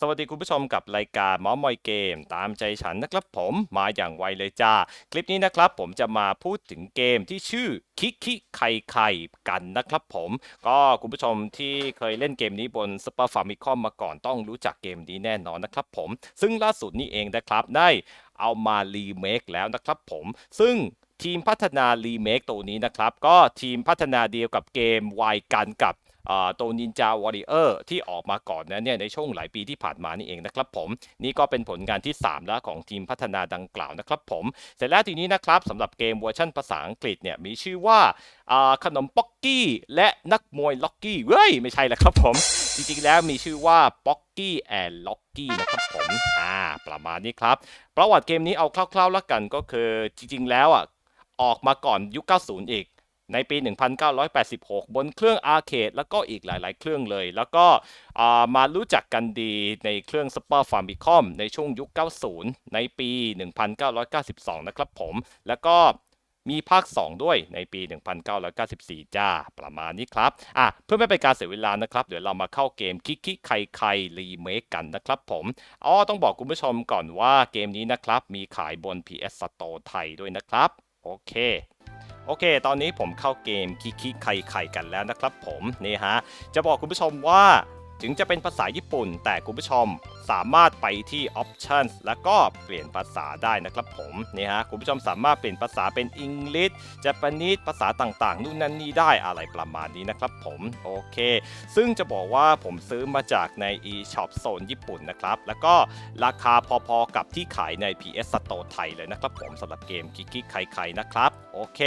สวัสดีคุณผู้ชมกับรายการหมอมอยเกม ตามใจฉันนะครับผมมาอย่างไวเลยจ้า คลิปนี้นะครับผมจะมาพูดถึงเกมที่ชื่อคิคิไข่ไข่กันนะครับผม ก็คุณผู้ชมที่เคยเล่นเกมนี้บน Super Famicom มาก่อนต้องรู้จักเกมนี้แน่นอนนะครับผม ซึ่งล่าสุดนี้เองนะครับได้เอามารีเมคแล้วนะครับผม ซึ่งทีมพัฒนารีเมคตัวนี้นะครับ ก็ทีมพัฒนาเดียวกับเกมวายกันกับ ตัวนินจาวอริเออร์ที่ออกมาก่อนนั้นเนี่ยในช่วงหลายปีที่ผ่านมานี่เองนะครับผม นี่ก็เป็นผลงานที่ 3 แล้วของทีมพัฒนาดังกล่าวนะครับผม เสร็จแล้วทีนี้นะครับสำหรับเกมเวอร์ชันภาษาอังกฤษเนี่ยมีชื่อว่าขนมป๊อกกี้และนักมวยล็อกกี้เว้ยไม่ใช่แล้วครับผม จริงๆแล้วมีชื่อว่าป๊อกกี้แอนล็อกกี้นะครับผมอ่าประมาณนี้ครับ ประวัติเกมนี้เอาคร่าวๆแล้วกันก็คือจริงๆแล้วอะออกมาก่อนยุค 90 อีก ในปี 1986 บนเครื่องอาร์เคดแล้วก็อีกหลาย ๆ เครื่องเลย แล้วก็มารู้จักกันดีในเครื่อง Super Famicom ในช่วงยุค 90 ในปี 1992 นะครับผม แล้วก็มีภาค 2 ด้วยในปี 1994 จ้า ประมาณนี้ครับ อะ เพื่อไม่เป็นการเสียเวลานะครับ เดี๋ยวเรามาเข้าเกมคิคิไคไครีเมคกันนะครับผม อ๋อ ต้องบอกคุณผู้ชมก่อนว่าเกมนี้นะครับ มีขายบน PS Store ไทยด้วยนะครับ โอเค โอเค ตอนนี้ผมเข้าเกมคิกคิไข่ไข่กันแล้วนะครับผม นี่ฮะ จะบอกคุณผู้ชมว่า ถึงจะเป็นภาษาญี่ปุ่น แต่คุณผู้ชมสามารถไปที่ Options แล้วก็เปลี่ยนภาษาได้นะครับผมนี่ฮะคุณผู้ชมสามารถเปลี่ยนภาษาเป็น English Japanese ภาษาต่างๆนู่นนั่นนี่ได้อะไรประมาณนี้นะครับผมโอเค ซึ่งจะบอกว่าผมซื้อมาจากใน eShop โซนญี่ปุ่นนะครับ แล้วก็ราคาพอๆกับที่ขายใน PS Store ไทยเลยนะครับผมสำหรับเกมคิกิไคไคนะครับโอเค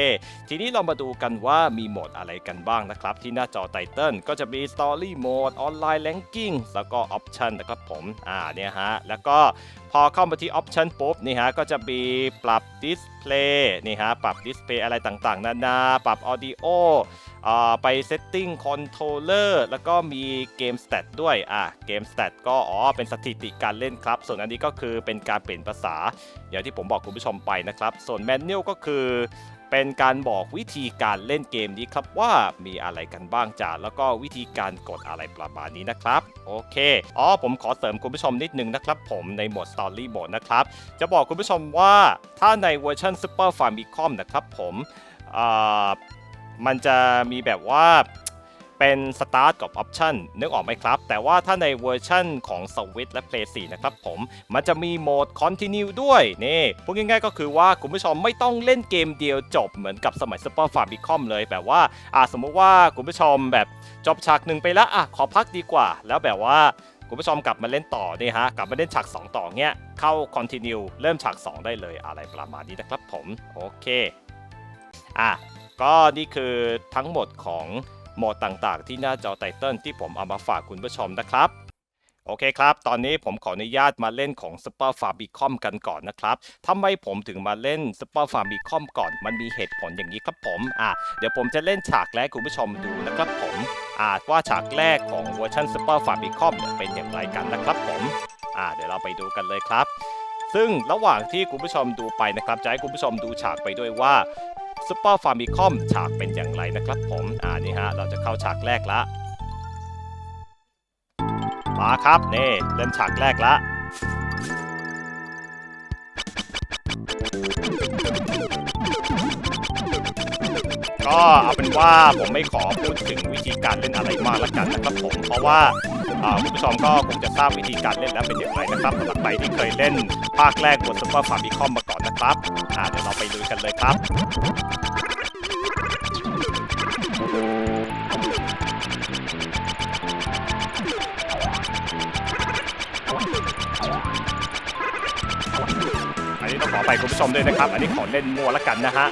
ทีนี้เรามาดูกันว่ามีโหมดอะไรกันบ้างนะครับ ที่หน้าจอไตเติลก็จะมี Story Mode Online Ranking แลนกิ้งแล้วก็ Option นะครับผมอ่าเนี่ยฮะแล้วก็พอเข้ามาที่ Option ปุ๊บนี่ฮะก็จะมีปรับ Display นี่ฮะปรับ Display อะไรต่างๆนานาปรับ Audio อ่าไป Setting Controller แล้วก็มีเกม Stat ด้วยอะเกม Stat ก็อ๋อเป็นสถิติการเล่นครับ ส่วนอันนี้ก็คือเป็นการเปลี่ยนภาษาอย่างที่ผมบอกคุณผู้ชมไปนะครับ ส่วน Manual ก็คือ เป็นการบอกวิธีการเล่นเกมนี้ครับว่ามีอะไรกันบ้างจ้าแล้วก็วิธีการกดอะไรประมาณนี้นะครับโอเคอ๋อผมขอเสริมคุณผู้ชมนิดนึงนะครับ ผมในโหมด Story โหมดนะครับ จะบอกคุณผู้ชมว่าถ้าในเวอร์ชัน Super Famicom นะครับผมมันจะมีแบบว่า เป็น Start กับ Option นึกออกไหมครับ แต่ว่าถ้าในเวอร์ชันของ Switch และ Play 4 นะครับผม มันจะมีโหมด Continue ด้วยนี่พูดง่ายๆก็คือว่าคุณผู้ชมไม่ต้องเล่นเกมเดียวจบเหมือนกับสมัย Super Famicom เลยแบบว่าอ่าสมมุติว่าคุณผู้ชมแบบจบฉากหนึ่งไปแล้วอะขอพักดีกว่า แล้วแบบว่าคุณผู้ชมกลับมาเล่นต่อนี่ฮะ กลับมาเล่นฉาก 2 ต่อเงี้ย เข้า Continue เริ่มฉาก 2 ได้เลยอะไรประมาณนี้นะครับผม โอเค อะ ก็นี่คือทั้งหมดของ โหมดต่างๆ ที่หน้าจอไตเติลที่ผมเอามาฝากคุณผู้ชมนะครับ โอเคครับ ตอนนี้ผมขออนุญาตมาเล่นของ Super Famicom กันก่อนนะครับทำไมผมถึงมาเล่น Super Famicom ก่อน มันมีเหตุผลอย่างนี้ครับผม อะ เดี๋ยวผมจะเล่นฉากแรกคุณผู้ชมดูนะครับผมอ่าว่าฉากแรกของเวอร์ชัน Super Famicom เนี่ยเป็นอย่างไรกันนะครับผมอ่าเดี๋ยวเราไปดูกันเลยครับซึ่งระหว่างที่คุณผู้ชมดูไปนะครับจะให้คุณผู้ชมดูฉากไปด้วยว่า Super Famicom ฉากเป็นอย่างไรนะครับผมอ่านี่ฮะเราจะเข้าฉากแรกละมาครับนี่เริ่มฉากแรกละก็เอาเป็นว่าผมไม่ขอพูดถึงวิธีการเล่นอะไรมากแล้วกันนะครับผมเพราะว่า คุณผู้ชมก็คงจะทราบวิธีการเล่นแล้วเป็นอย่างไรนะครับสำหรับใครที่เคยเล่นภาคแรกบน Super Famicom มาก่อนนะครับอ่าเดี๋ยวเราไปลุยกันเลยครับอันนี้ต้องขอไปคุณผู้ชมด้วยนะครับ อันนี้ขอเล่นมัวแล้วกันนะฮะ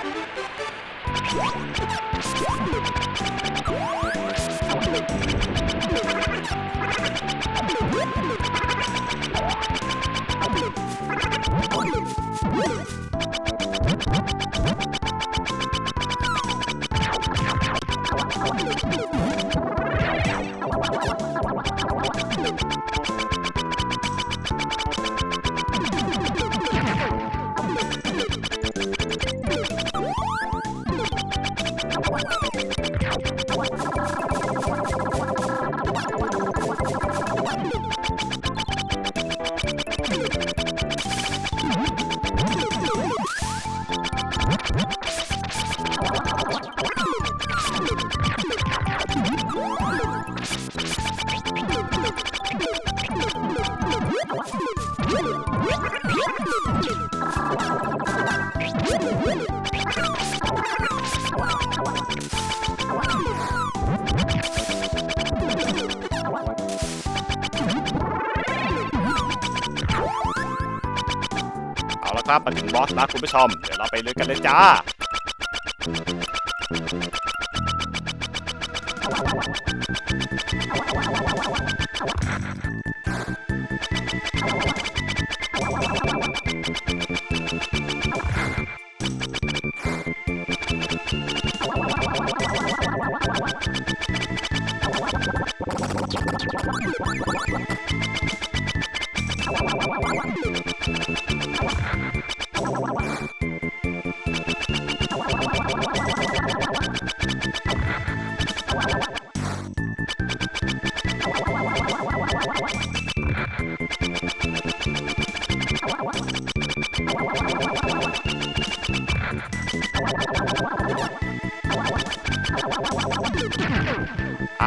ครับมาถึงบอสแล้วคุณผู้ชม เดี๋ยวเราไปเลยกันเลยจ้า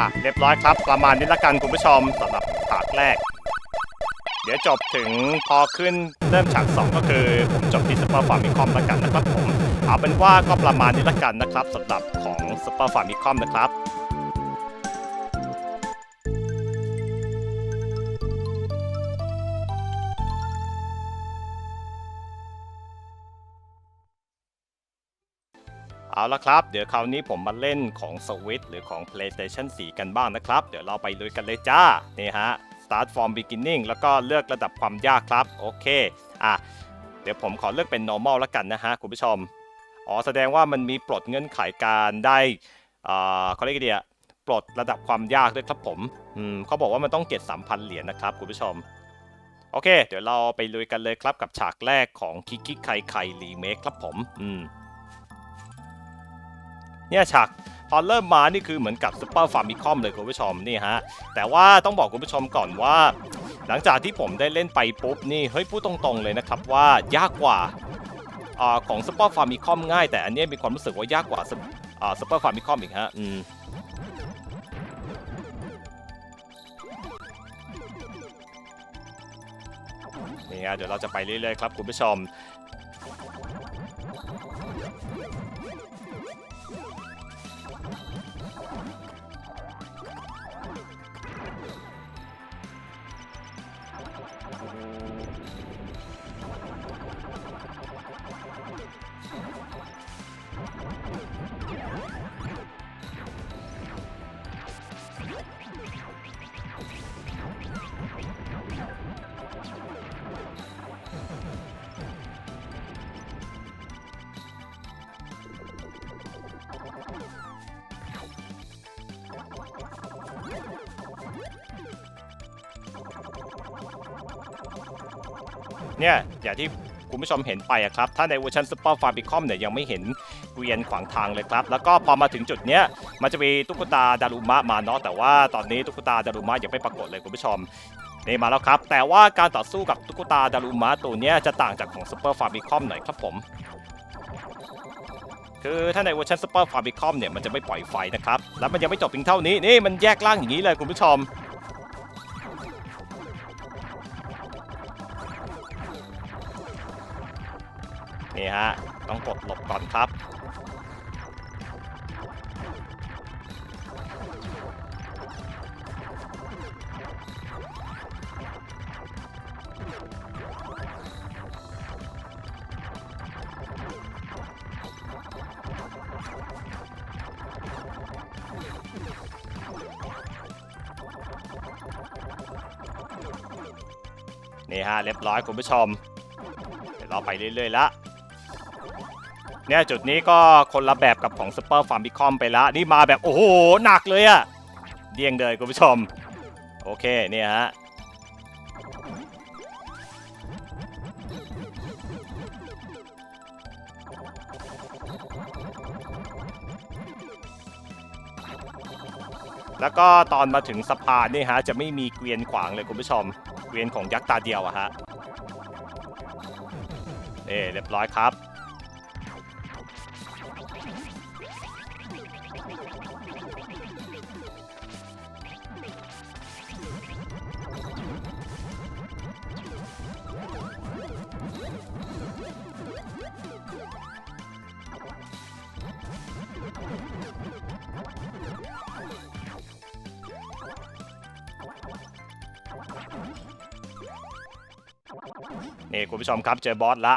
อะเรียบร้อยครับ ประมาณนี้ละกันคุณผู้ชมสำหรับฉากแรก เดี๋ยวจบถึงพอขึ้นเริ่มฉาก 2 ก็คือผมจบที่ Super Famicom แล้วกันนะครับผมเอาเป็นว่าก็ประมาณนี้ละกันนะครับสำหรับของสปาฟาร์มิคอมนะครับ เอาละครับ เดี๋ยวคราวนี้ผมมาเล่นของ Switch หรือของ PlayStation 4 กันบ้างนะครับ เดี๋ยวเราไปลุยกันเลยจ้า นี่ฮะ Start from beginning แล้วก็เลือกระดับความยากครับ โอเค อะ เดี๋ยวผมขอเลือกเป็น normal แล้วกันนะฮะ คุณผู้ชม อ๋อ แสดงว่ามันมีปลดเงื่อนไขการได้อ่าเขาเรียกไงดีอะปลดระดับความยากด้วยครับผม อืมเขาบอกว่ามันต้องเก็บ3,000เหรียญนะครับ คุณผู้ชม โอเค เดี๋ยวเราไปลุยกันเลยครับกับฉากแรกของคิกคิกไคไครีเมคครับผม อืม เนี่ยฉากตอนเริ่มมานี่คือเหมือนกับซุปเปอร์ฟาร์มิคอมเลยคุณผู้ชมนี่ฮะแต่ว่าต้องบอกคุณผู้ชมก่อนว่า หลังจากที่ผมได้เล่นไปปุ๊บนี่เฮ้ยพูดตรงๆเลยนะครับว่ายากกว่าอของซุปเปอร์ฟาร์มิคอมง่าย แต่อันนี้มีความรู้สึกว่ายากกว่าซุปเปอร์ฟาร์มิคอมอีกฮะอืมนี่ฮะเดี๋ยวเราจะไปเรื่อยๆครับคุณผู้ชม เนี่ยอย่างที่คุณผู้ชมเห็นไปครับ ถ้าในเวอร์ชัน Super Famicom เนี่ยยังไม่เห็นเกวียนขวางทางเลยครับ แล้วก็พอมาถึงจุดเนี้ยมันจะมีตุ๊กตาดารุมะมาเนาะแต่ว่าตอนนี้ตุ๊กตาดารุมะยังไม่ปรากฏเลยคุณผู้ชมนี่มาแล้วครับ แต่ว่าการต่อสู้กับตุ๊กตาดารุมะตัวเนี้ยจะต่างจากของ Super Famicom หน่อยครับผมคือถ้าในเวอร์ชัน Super Famicom เนี่ยมันจะไม่ปล่อยไฟนะครับ แล้วมันยังไม่จบเพียงเท่านี้ นี่มันแยกร่างอย่างนี้เลยคุณผู้ชม นี่ฮะ ต้องกดหลบก่อนครับ นี่ฮะ เรียบร้อยคุณผู้ชม เดี๋ยวเราไปเรื่อยๆละ เนี่ยจุดนี้ก็คนละแบบกับของ Super Famicom ไปละนี่มาแบบโอ้โหหนักเลยอะเดียงเลยคุณผู้ชม โอเคเนี่ยฮะแล้วก็ตอนมาถึงสะพานนี่ฮะจะไม่มีเกวียนขวางเลยคุณผู้ชม เกวียนของยักษ์ตาเดียวอะฮะเอ่เรียบร้อยครับ นี่คุณผู้ชมครับเจอบอสละ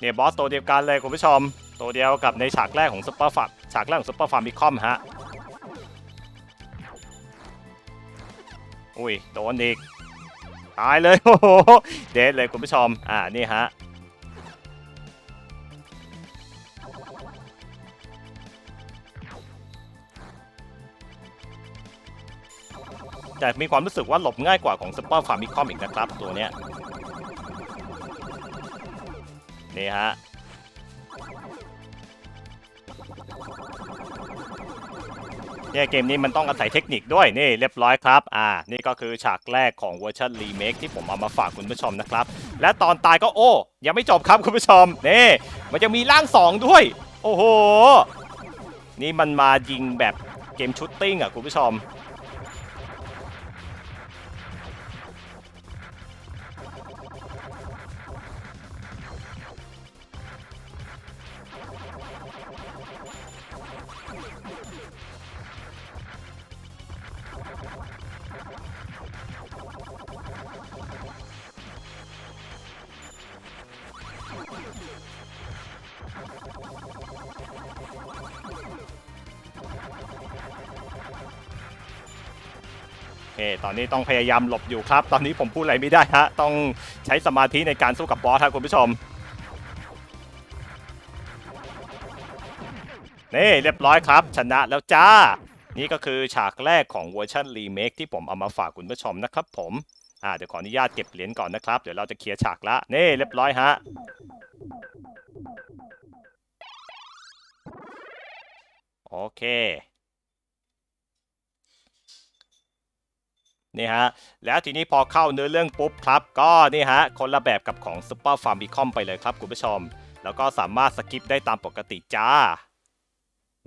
เนี่ยบอสตัวเดียวกันเลยคุณผู้ชม ตัวเดียวกับในฉากแรกของซุปเปอร์ฟาร์มฉากแรกของซุปเปอร์ฟาร์มิคอมฮะอุ้ยโดนอีกตายเลยโอ้โหเดทเลยคุณผู้ชมอ่านี่ฮะ แต่มีความรู้สึกว่าหลบง่ายกว่าของซุปเปอร์ฟาร์มิคอมอีกนะครับตัวเนี้ยนี่ฮะเนี่ยเกมนี้มันต้องอาศัยเทคนิคด้วยนี่เรียบร้อยครับอ่านี่ก็คือฉากแรกของเวอร์ชันรีเมคที่ผมเอามาฝากคุณผู้ชมนะครับ และตอนตายก็โอ้ ยังไม่จบครับคุณผู้ชมนี่มันจะมีร่างสองด้วย โอ้โห นี่มันมายิงแบบเกมชุตติ้งอะคุณผู้ชม เคตอนนี้ต้องพยายามหลบอยู่ครับ ตอนนี้ผมพูดอะไรไม่ได้ฮะ ต้องใช้สมาธิในการสู้กับบอสครับคุณผู้ชม นี่เรียบร้อยครับ ชนะแล้วจ้า นี่ก็คือฉากแรกของเวอร์ชันรีเมคที่ผมเอามาฝากคุณผู้ชมนะครับผม อ่าเดี๋ยวขออนุญาตเก็บเหรียญก่อนนะครับ เดี๋ยวเราจะเคลียร์ฉากละ นี่เรียบร้อยฮะโอเค นี่ฮะแล้วทีนี้พอเข้าเนื้อเรื่องปุ๊บครับ ก็นี่ฮะคนละแบบกับของ Super Famicom ไปเลยครับคุณผู้ชม แล้วก็สามารถสกิปได้ตามปกติจ้า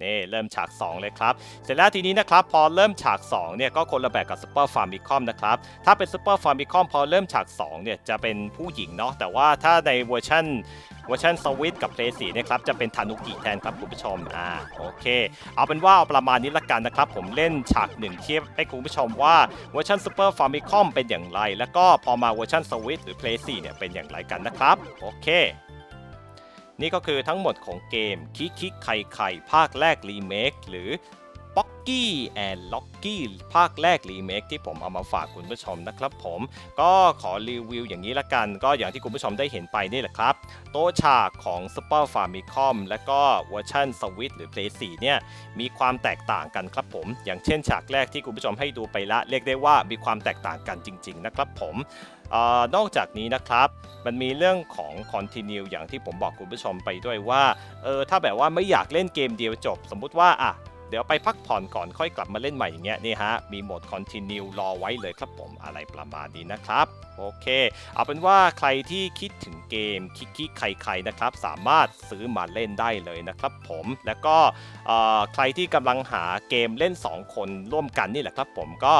นี่เริ่มฉาก 2 เลยครับ เสร็จแล้วทีนี้นะครับพอเริ่มฉาก2เนี่ยก็คนละแบบกับ Super Famicom นะครับถ้าเป็น Super Famicom พอเริ่มฉาก2เนี่ยจะเป็นผู้หญิงเนาะแต่ว่าถ้าในเวอร์ชันเวอร์ชันสวิตกับ Play 4เนี่ยครับจะเป็นทานุกิแทนครับคุณผู้ชมอ่าโอเค เอาเป็นว่าเอาประมาณนี้ละกันนะครับผมเล่นฉากหนึ่งเทียบให้คุณผู้ชมว่าเวอร์ชัน Super Famicom เป็นอย่างไร แล้วก็พอมาเวอร์ชัน Switch หรือ Play 4เนี่ยเป็นอย่างไรกันนะครับโอเค นี่ก็คือทั้งหมดของเกมคิคิไข่ไข่ภาคแรกรีเมคหรือ p o c k y and Locky ภาคแรกรีเมคที่ผมเอามาฝากคุณผู้ชมนะครับผม ก็ขอรีวิวอย่างนี้ละกัน ก็อย่างที่คุณผู้ชมได้เห็นไปนี่แหละครับ โต๊ะฉากของ Super Famicom และก็เวอร์ชัน Switch หรือ Play 4เนี่ยมีความแตกต่างกันครับผม อย่างเช่นฉากแรกที่คุณผู้ชมให้ดูไปละเรียกได้ว่ามีความแตกต่างกันจริง ๆ นะครับผมออนอกจากนี้นะครับมันมีเรื่องของ Continue อย่างที่ผมบอกคุณผู้ชมไปด้วยว่าเออถ้าแบบว่าไม่อยากเล่นเกมเดียวจบ สมมุติว่าอะ เดี๋ยวไปพักผ่อนก่อนค่อยกลับมาเล่นใหม่อย่างเงี้ยนี่ฮะมีโหมด Continue รอไว้เลยครับผมอะไรประมาณนี้นะครับโอเค เอาเป็นว่าใครที่คิดถึงเกมคิกคิไข่ไข่นะครับ สามารถซื้อมาเล่นได้เลยนะครับผม แล้วก็ใครที่กำลังหาเกมเล่น 2 คนร่วมกันนี่แหละครับผมก็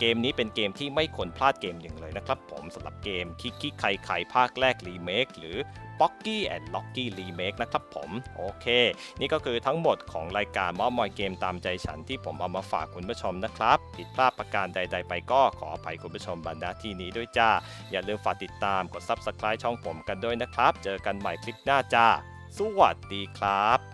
เกมนี้เป็นเกมที่ไม่ควรพลาดเกมหนึ่งเลยนะครับผมสำหรับเกมคิกคิไข่ไข่ภาคแรกรีเมคหรือ p o c k y and Locky Remake นะครับผม โอเค นี่ก็คือทั้งหมดของรายการมอมอยเกมตามใจฉันที่ผมเอามาฝากคุณผู้ชมนะครับ ผิดพลาดประการใด ๆ ไปก็ขออภัยคุณผู้ชมบรรดาที่นี้ด้วยจ้า อย่าลืมฝากติดตามกด Subscribe ช่องผมกันด้วยนะครับ เจอกันใหม่คลิปหน้าจ้า สวัสดีครับ